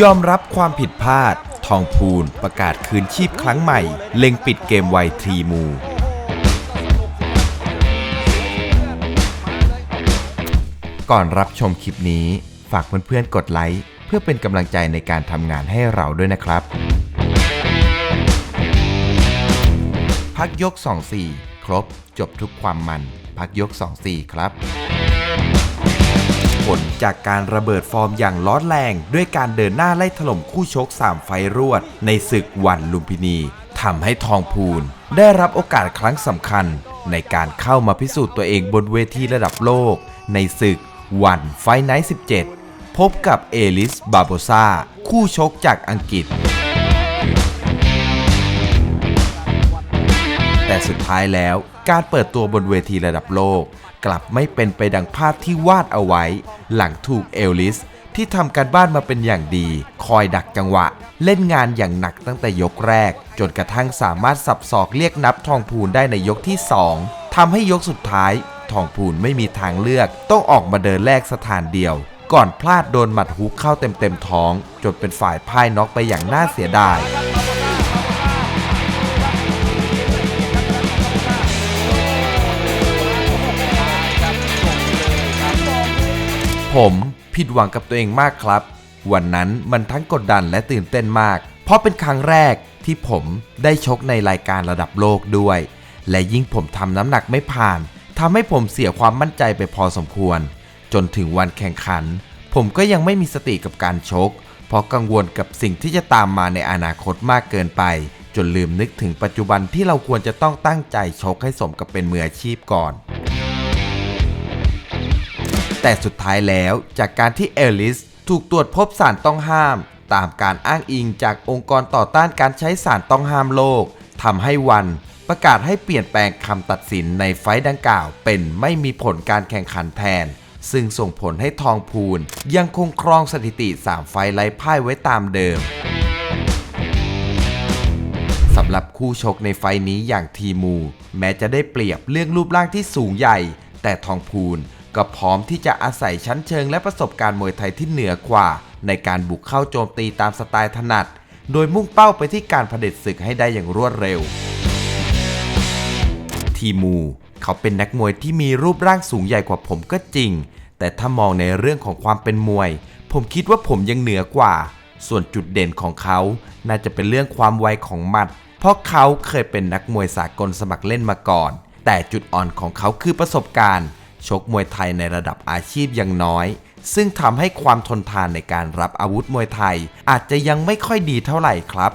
ยอมรับความผิดพลาด ทองพูนประกาศคืนชีพครั้งใหม่ เล็งปิดเกมไวทรีมู ก่อนรับชมคลิปนี้ ฝากเพื่อนๆกดไลค์ เพื่อเป็นกำลังใจในการทำงานให้เราด้วยนะครับ พักยก 24 ครบจบทุกความมัน พักยก 24 ครับ ผลจากการระเบิดฟอร์มอย่างร้อนแรง ด้วยการเดินหน้าไล่ถล่มคู่ชก 3 ไฟรวด ในศึกวันลุมพินีทำให้ทองพูน ได้รับโอกาสครั้งสำคัญ ในการเข้ามาพิสูจน์ตัวเองบนเวทีระดับโลก ในศึกวันไฟไนท์17 พบกับเอลิสบาโบซาคู่ชกจากอังกฤษ แต่สุดท้ายแล้ว การเปิดตัวบนเวทีระดับโลก กลับไม่เป็นไปดังภาพที่วาดเอาไว้ หลังถูกเอลลิสที่ทำการบ้านมาเป็นอย่างดี คอยดักจังหวะ เล่นงานอย่างหนักตั้งแต่ยกแรก จนกระทั่งสามารถสับศอกเรียกนับทองพูนได้ในยกที่ 2ทำให้ยกสุดท้าย ทองพูนไม่มีทางเลือก ต้องออกมาเดินแลกสถานเดียว ก่อนพลาดโดนหมัดฮุกเข้าเต็มๆท้อง จนเป็นฝ่ายพ่ายน็อกไปอย่างน่าเสียดาย ผมผิดหวังกับตัวเองมากครับ วันนั้นมันทั้งกดดันและตื่นเต้นมาก เพราะเป็นครั้งแรกที่ผมได้ชกในรายการระดับโลกด้วย และยิ่งผมทำน้ำหนักไม่ผ่านทำให้ผมเสียความมั่นใจไปพอสมควร จนถึงวันแข่งขัน ผมก็ยังไม่มีสติกับการชก เพราะกังวลกับสิ่งที่จะตามมาในอนาคตมากเกินไป จนลืมนึกถึงปัจจุบันที่เราควรจะต้องตั้งใจชกให้สมกับเป็นมืออาชีพก่อน แต่สุดท้ายแล้วจากการที่เอลลิสถูกตรวจพบสารต้องห้าม ตามการอ้างอิงจากองค์กรต่อต้านการใช้สารต้องห้ามโลกทำให้วันประกาศให้เปลี่ยนแปลงคำตัดสินในไฟดังกล่าว เป็นไม่มีผลการแข่งขันแทน ซึ่งส่งผลให้ทองพูน ยังคงครองสถิติ 3 ไฟไร้พ่ายไว้ตามเดิมสำหรับคู่ชกในไฟนี้อย่างทีมู แม้จะได้เปรียบเรื่องรูปร่างที่สูงใหญ่ แต่ทองพูน ก็พร้อมที่จะอาศัยชั้นเชิงและประสบการณ์มวยไทยที่เหนือกว่า ในการบุกเข้าโจมตีตามสไตล์ถนัด โดยมุ่งเป้าไปที่การผด็จศึกให้ได้อย่างรวดเร็ว ทีมู เขาเป็นนักมวยที่มีรูปร่างสูงใหญ่กว่าผมก็จริง แต่ถ้ามองในเรื่องของความเป็นมวย ผมคิดว่าผมยังเหนือกว่า ส่วนจุดเด่นของเขา น่าจะเป็นเรื่องความไวของหมัด เพราะเขาเคยเป็นนักมวยสากลสมัครเล่นมาก่อน แต่จุดอ่อนของเขาคือประสบการณ์ ชกมวยไทยในระดับอาชีพยังน้อย ซึ่งทำให้ความทนทานในการรับอาวุธมวยไทย อาจจะยังไม่ค่อยดีเท่าไหร่ครับ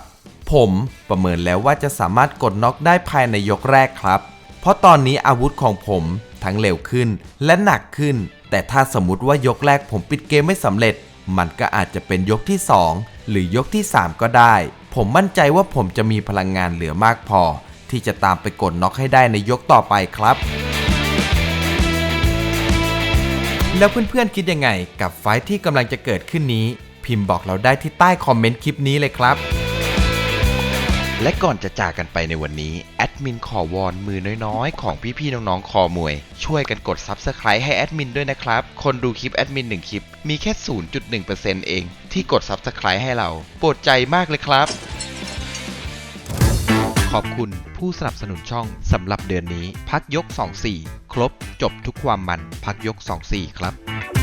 ผมประเมินแล้วว่าจะสามารถกดน็อกได้ภายในยกแรกครับ เพราะตอนนี้อาวุธของผมทั้งเร็วขึ้นและหนักขึ้น แต่ถ้าสมมติว่ายกแรกผมปิดเกมไม่สำเร็จ มันก็อาจจะเป็นยกที่ 2 หรือยกที่ 3 ก็ได้ ผมมั่นใจว่าผมจะมีพลังงานเหลือมากพอ ที่จะตามไปกดน็อกให้ได้ในยกต่อไปครับ แล้วเพื่อนๆคิดยังไง กับไฟที่กำลังจะเกิดขึ้นนี้ พิมพ์บอกเราได้ที่ใต้คอมเมนต์คลิปนี้เลยครับ และก่อนจะจากกันไปในวันนี้ แอดมินขอวอนมือน้อยๆ ของพี่ๆน้องๆ คอมวย ช่วยกันกด Subscribe ให้แอดมินด้วยนะครับ คนดูคลิปแอดมิน1คลิป มีแค่ 0.1%เอง ที่กด Subscribe ให้เรา โปรดใจมากเลยครับ อบคุณผู้สนับสนุนช่องสำหรับเดือนนี้ พักยก 24 ครบจบทุกความมันพักยก 24 ครับ